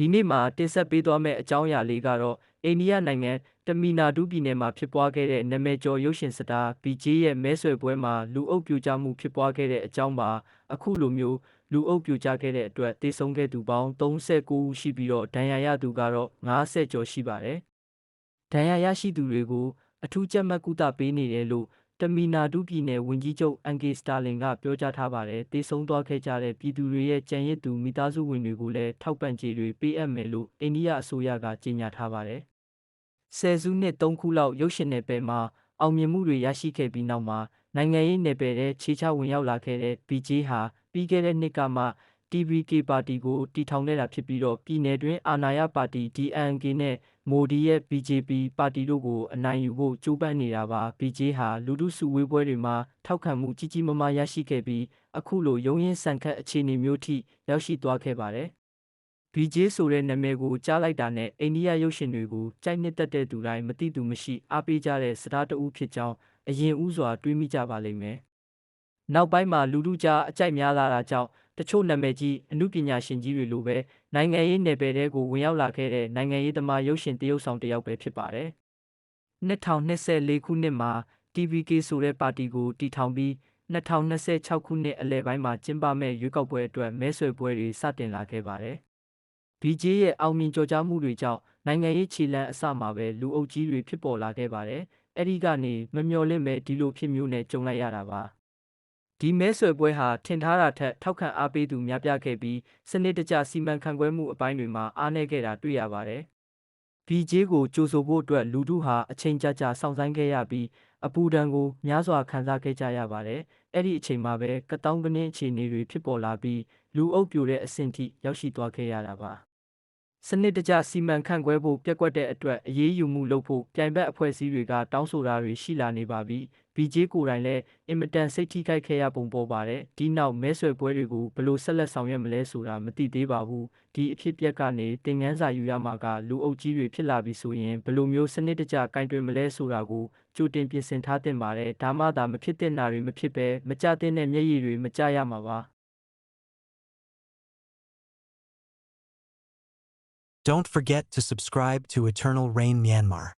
ဒီနေ့မှာတင်ဆက်ပေးသွားမယ့်အကြောင်းအရာလေးကတော့အိန္ဒိယနိုင်ငံတမီနာဒူပြည်နယ်မှာဖြစ်ပွားခဲ့တဲ့နာမည်ကျော်ရုပ်ရှင်စတာ BJ ရဲ့မဲဆွယ်ပွဲမှာလူအုပ်ပြိုကျမှုဖြစ်ပွားခဲ့တဲ့အကြောင်းပါအခုလိုမျိုးလူအုပ်ပြိုကျခဲ့တဲ့အတွက်တေဆုံးခဲ့သူပေါင်း39ဦးရှိပြီးတော့ဒဏ်ရာရသူကတော့90ကျော်ရှိပါတယ်ဒဏ်ရာရရှိသူတွေကိုအထူးကြက်မှတ်ကုသပေးနေတယ်လို့ တမီနာဒူပြည်နယ်ဝန်ကြီးချုပ်အန်ဂေစတာလင်ကပြောကြားထားပါတယ်တေဆုံးသွားခဲ့ကြတဲ့ပြည်သူတွေရဲ့ကြံရစ်သူမိသားစုဝင်တွေကိုလည်းထောက်ပံ့ကြေးတွေပေးအပ်မယ်လို့အိန္ဒိယအစိုးရကကြေညာထားပါတယ်ဆယ်စုနှစ်၃ခုလောက်ရုပ်ရှင်နယ်ပယ်မှာအောင်မြင်မှုတွေရရှိခဲ့ပြီးနောက်မှာနိုင်ငံရေးနယ်ပယ်ထဲခြေချဝင်ရောက်လာခဲ့တဲ့ BJ ဟာပြီးခဲ့တဲ့နှစ်ကမှ TVK ပါတီကိုတည်ထောင်ခဲ့တာဖြစ်ပြီးတော့ပြည်내တွင်အာဏာရပါတီ DNK နဲ့မိုဒီရဲ့ BJP ပါတီတို့ကိုအနိုင်ယူဖို့ကြိုးပမ်းနေတာပါ BJ ဟာလူထုစုဝေးပွဲတွေမှာထောက်ခံမှုကြီးကြီးမားမားရရှိခဲ့ပြီးအခုလိုရုံးရင်းဆန်ခတ်အခြေအနေမျိုးထိရောက်ရှိသွားခဲ့ပါတယ် BJ ဆိုတဲ့နာမည်ကိုကြားလိုက်တာနဲ့အိန္ဒိယရုပ်ရှင်တွေကိုကြိုက်နှစ်သက်တဲ့သူတိုင်းမသိသူမရှိအားပေးကြတဲ့စတားတဦးဖြစ်ကြောင်းအရင်ဦးစွာတွေးမိကြပါလိမ့်မယ်။နောက်ပိုင်းမှာလူထုကြားအကြိုက်များလာတာကြောင့် တချို့နာမည်ကြီးအမှုပညာရှင်ကြီးတွေလိုပဲနိုင်ငံရေးနယ်ပယ်တဲကိုဝင်ရောက်လာခဲ့တဲ့နိုင်ငံရေးသမားရုပ်ရှင်တရုပ်ဆောင်တစ်ယောက်ပဲဖြစ်ပါတယ်။2024ခုနှစ်မှာ TVK ဆိုတဲ့ပါတီကိုတည်ထောင်ပြီး2026ခုနှစ်အလယ်ပိုင်းမှာကျင်းပမဲ့ရွေးကောက်ပွဲအတွက်မဲဆွယ်ပွဲတွေစတင်လာခဲ့ပါတယ်။ BJ ရဲ့အောင်မြင်ကြော်ကြားမှုတွေကြောင့်နိုင်ငံရေးခြေလှမ်းအစမှာပဲလူအုပ်ကြီးတွေဖြစ်ပေါ်လာခဲ့ပါတယ်။အဲ့ဒီကနေမမျှော်လင့်မဲ့ဒီလိုဖြစ်မျိုးနဲ့ကြုံလိုက်ရတာပါ။ ဒီမဲဆွယ်ပွဲဟာထင်ထားတာထက်ထောက်ခံအားပေးသူများပြားခဲ့ပြီးစနစ်တကျစီမံခန့်ခွဲမှုအပိုင်းတွေမှာအားနည်းခဲ့တာတွေ့ရပါတယ်။ BJ ကိုကြိုဆိုဖို့အတွက်လူထုဟာအချိန်ကြာကြာစောင့်ဆိုင်းခဲ့ရပြီးအပူဒဏ်ကိုများစွာခံစားခဲ့ကြရပါတယ်။အဲ့ဒီအချိန်မှာပဲကတောင်းကနင်းအခြေအနေတွေဖြစ်ပေါ်လာပြီးလူအုပ်ပြိုတဲ့အဆင့်ထိရောက်ရှိသွားခဲ့ရတာပါ။ စနစ်တကျစီမံခန့်ခွဲဖို့ပြက်ကွက်တဲ့အတွက်အရေးယူမှုလုပ်ဖို့ပြိုင်ဘက်အဖွဲ့အစည်းတွေကတောင်းဆိုတာတွေရှိလာနေပါပြီ။ BJ ကိုယ်တိုင်လည်းအင်မတန်စိတ်ထိခိုက်ခဲ့ရပုံပေါ်ပါတယ်။ဒီနောက်မဲဆွယ်ပွဲတွေကိုဘယ်လိုဆက်လက်ဆောင်ရွက်မလဲဆိုတာမသိသေးပါဘူး။ဒီအဖြစ်အပျက်ကနေသင်ခန်းစာယူရမှာကလူအုပ်ကြီးတွေဖြစ်လာပြီဆိုရင်ဘယ်လိုမျိုးစနစ်တကျကင်တွင်မလဲဆိုတာကိုကြိုတင်ပြင်ဆင်ထားသင့်ပါတယ်။ဒါမှသာမဖြစ်သင့်တာတွေမဖြစ်ပဲမကြသင့်တဲ့မျက်ရည်တွေမကြရမှာပါ။ Don't forget to subscribe to Eternal Rain Myanmar.